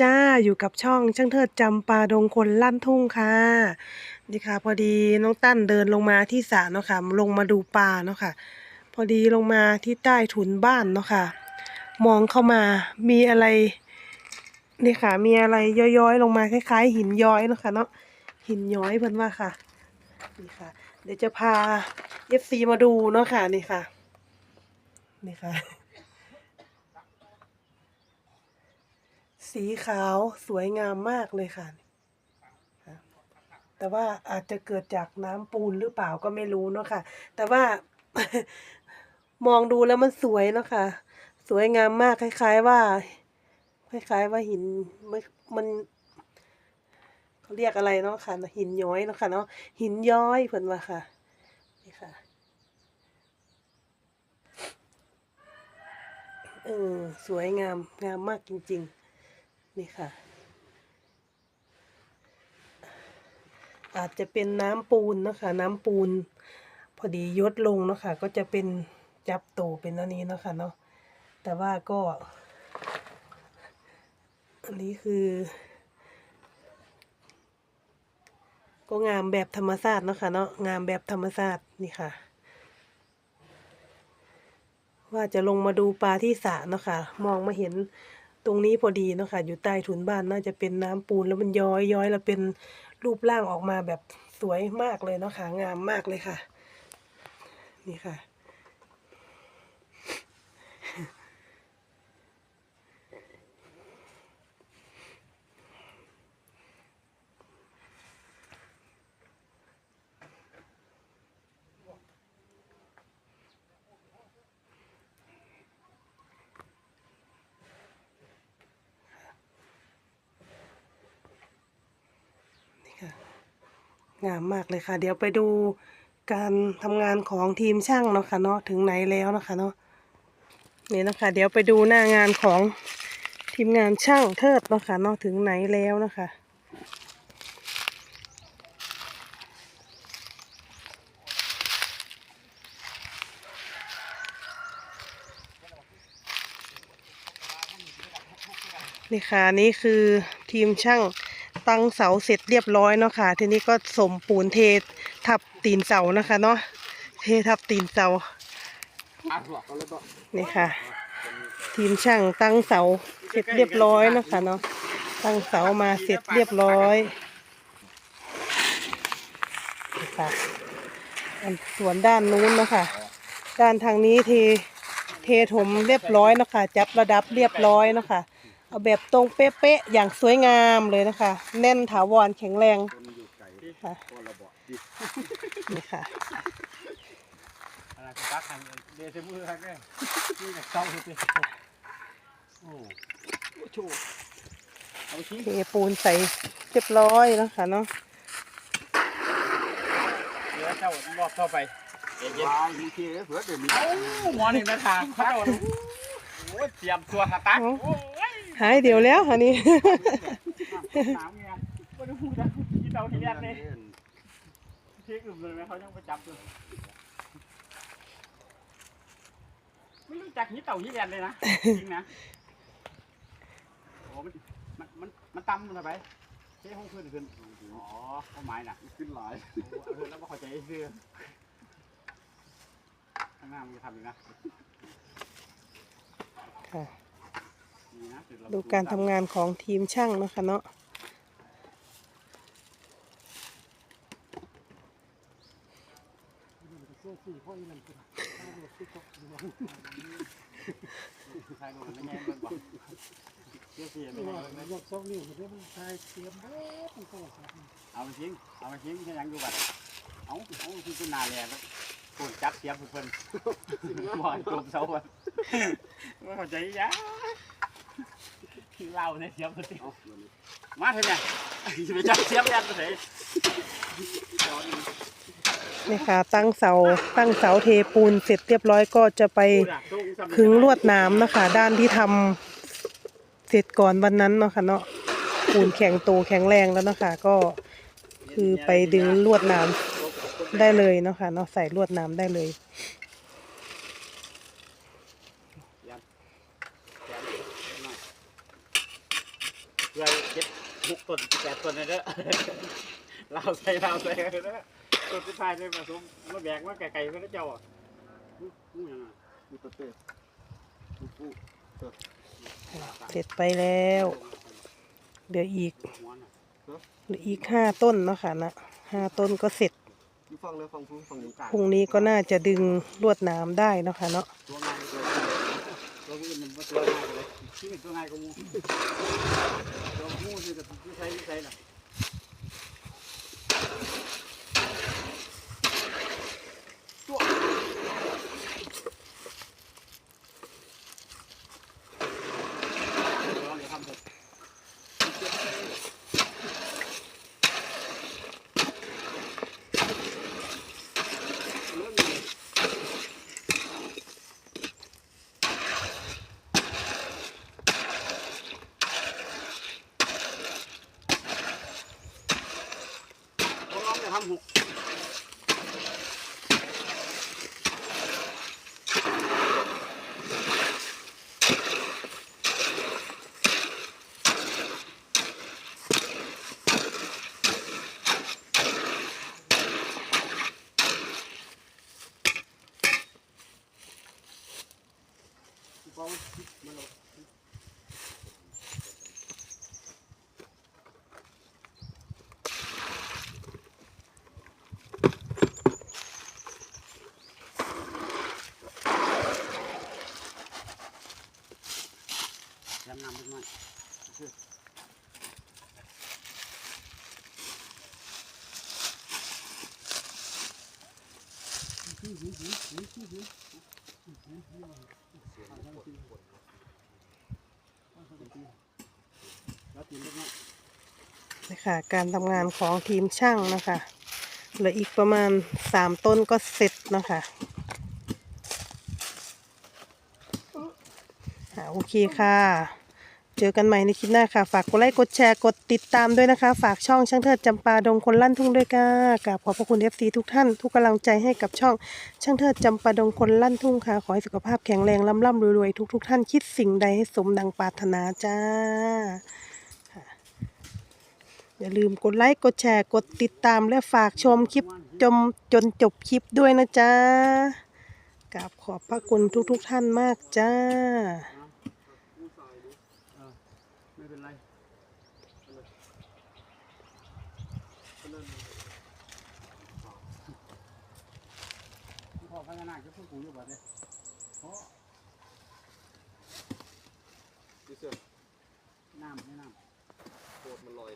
จ้าอยู่กับช่องช่างเทิดจำปาดงคนลั่นทุ่งค่ะนี่ค่ะ พอดีน้องตั้นเดินลงมาที่สระเนาะค่ะลงมาดูปลาเนาะค่ะ พอดีลงมาที่ใต้ถุนบ้านเนาะค่ะ มองเข้ามามีอะไรนี่ค่ะ มีอะไรย้อยๆ ลงมาคล้ายๆ หินย้อยเนาะค่ะเนาะหินย้อยเพิ่นว่าค่ะนี่ค่ะ เดี๋ยวจะพาเอฟซีมาดูเนาะค่ะนี่ค่ะนี่ค่ะ สีขาวสวยงามมากเลยค่ะ แต่ว่าอาจจะเกิดจากน้ำปูนหรือเปล่าก็ไม่รู้เนาะค่ะ แต่ว่ามองดูแล้วมันสวยเนาะค่ะ สวยงามมากคล้าย ๆ ว่า คล้าย ๆ ว่าหินมันมันเขาเรียกอะไรเนาะค่ะ หินย้อยเนาะค่ะเนาะหินย้อยเพิ่นว่าค่ะนี่ค่ะเออสวยงามงามมากจริง ๆ นี่ค่ะ อาจจะเป็นน้ำปูนนะคะ น้ำปูน พอดียดลงนะคะ ก็จะเป็นจับโตเป็นอันนี้นะคะเนาะแต่ว่าก็ อันนี้คือ ก็งามแบบธรรมชาตินะคะเนาะงามแบบธรรมชาตินี่ค่ะว่าจะลงมาดูปลาที่สระเนาะค่ะมองมาเห็น ตรงนี้พอดีเนาะค่ะอยู่ใต้ถุนบ้านน่าจะเป็นน้ำปูนแล้วมันย้อยย้อยแล้วเป็นรูปร่างออกมาแบบสวยมากเลยเนาะค่ะงามมากเลยค่ะ นี่ค่ะ งามมากเลยค่ะ เดี๋ยวไปดูการทำงานของทีมช่างเนาะค่ะเนาะถึงไหนแล้วนะคะเนาะนี่นะคะ เดี๋ยวไปดูหน้างานของทีมงานช่างเทิดเนาะค่ะเนาะถึงไหนแล้วนะคะนี่ค่ะนี่คือทีมช่าง ตั้งเสาเสร็จเรียบร้อยเนาะค่ะ ทีนี้ก็สมปูนเททับตีนเสานะคะเนาะ เททับตีนเสา นี่ค่ะ ทีมช่างตั้งเสาเสร็จเรียบร้อยนะคะเนาะ ตั้งเสามาเสร็จเรียบร้อยค่ะส่วนด้านนู้นเนาะค่ะด้านทางนี้เทเทถมเรียบร้อยเนาะค่ะจับระดับเรียบร้อยเนาะค่ะ เอาแบบตรงเป๊ะๆอย่างสวยงามเลยนะคะ แน่นถาวรแข็งแรงค่ะนี่ค่ะอะไรก็ตักทางเดซมือครับเนี่ยนี่จากเศร้าเลยโอ้โชว์เอาชิ้นเทปูนใส่เรียบร้อยแล้วค่ะเนาะเดี๋ยวเจ้ารอบเข้าไปเย็นวางทีทีเผื่อเดี๋ยวมีๆเอ้าหมอนี่มาทางเขาโอ้ยเตรียมตัวสตาร์ทโอ้ย หายเดี๋ยวแล้วค่ะนี่หนาวเงี้ยไม่ได้พูดนะกินเอาทีแรกเลยเที่ยอื่นเลยไหมเขายังประจำเลยไม่รู้จักยี่เต่ายี่แอนเลยนะจริงนะโอ้มันมันมันมันต่ำมันไปเท่ห้องขึ้นขึ้นอ๋อข้อหมายน่ะขึ้นหลายโอ้โหแล้วก็เข้าใจเสื้อข้างหน้ามันจะทำอยู่นะ ดูการทำงานของทีมช่างนะคะเนาะใช่ดูมันไม่แง่เบิ่งบ่เสื้อเสียไม่แง่เองนิ้วเชียวมันทายเตรียมเด้อมันก็ว่าเอามาทิ้งเอามาทิ้งแค่ยังอยู่บัดเอาเอาที่เป็นนาแลแล้วโกนจับเสียบเพิ่นบ่อนจมเสาเพิ่นว่เข้าใจยะ เล่าในเสียบเพิ่นสิมาเถอะเนี่ยจะไปจับเสียบแล่นไปไหนนี่ค่ะ ตั้งเสาตั้งเสาเทปูนเสร็จเรียบร้อยก็จะไปขึงลวดหน้ำนะคะ ด้านที่ทำเสร็จก่อนวันนั้นเนาะค่ะเนาะปูนแข็งโตแข็งแรงแล้วเนาะคะก็คือไปดึงลวดหน้ำได้เลยเนาะค่ะเนาะใส่ลวดหน้ำได้เลย เกลือเจ็ดหกต้นแปดต้นเลยเด้อเราใส่เราใส่เด้อต้นสุดท้ายเลยผสมมาแบกมาไก่ๆเพื่อเจ้าอะอู้อู้ยังไงมีตัวเต้มีผู้เสร็จไปแล้วเหลืออีกหัวน่ะเหลืออีกห้าต้นเนาะค่ะนะห้าต้นก็เสร็จอยู่ฟังเลยฟังผู้ฟังนี้พรุ่งนี้ก็น่าจะดึงลวดหน้ำได้เนาะค่ะเนาะ ตัวง่ายเลยตัวอื่นมันตัวง่ายเลยที่เป็นตัวง่ายก็มูตัวมูนี่ก็ใช้ใช้น่ะตัวเดี๋ยวทำเถอะเรื่องนี้ พวกน้องจะทำหกเบามันเรา จำนำไปหน่อยแล้วตี นเล็กน้ค่ะการทำงานของทีมช่างนะคะเหลืออีกประมาณสามต้นก็เสร็จนะคะโอเคค่ะ เจอกันใหม่ในคลิปหน้าค่ะ ฝากกดไลค์กดแชร์กดติดตามด้วยนะคะ ฝากช่องช่างเทิดจำปาดงคนลั่นทุ่งด้วยค่ะกราบขอบพระคุณเอฟซีทุกท่าน ทุกกำลังใจให้กับช่องช่างเทิดจำปาดงคนลั่นทุ่งค่ะ ขอให้สุขภาพแข็งแรงล่ำล่ำรวยๆทุกๆท่านคิดสิ่งใดให้สมดังปรารถนาจ้าอย่าลืมกดไลค์กดแชร์กดติดตามและฝากชมคลิปจมจนจบคลิปด้วยนะจ๊ะกราบขอบพระคุณทุกๆทท่านมากจ้า ขนาดจะพูดกูอยู่บ่เนี่ยเพราะดิเซลน้ำไม่น้ำโคตรมันลอย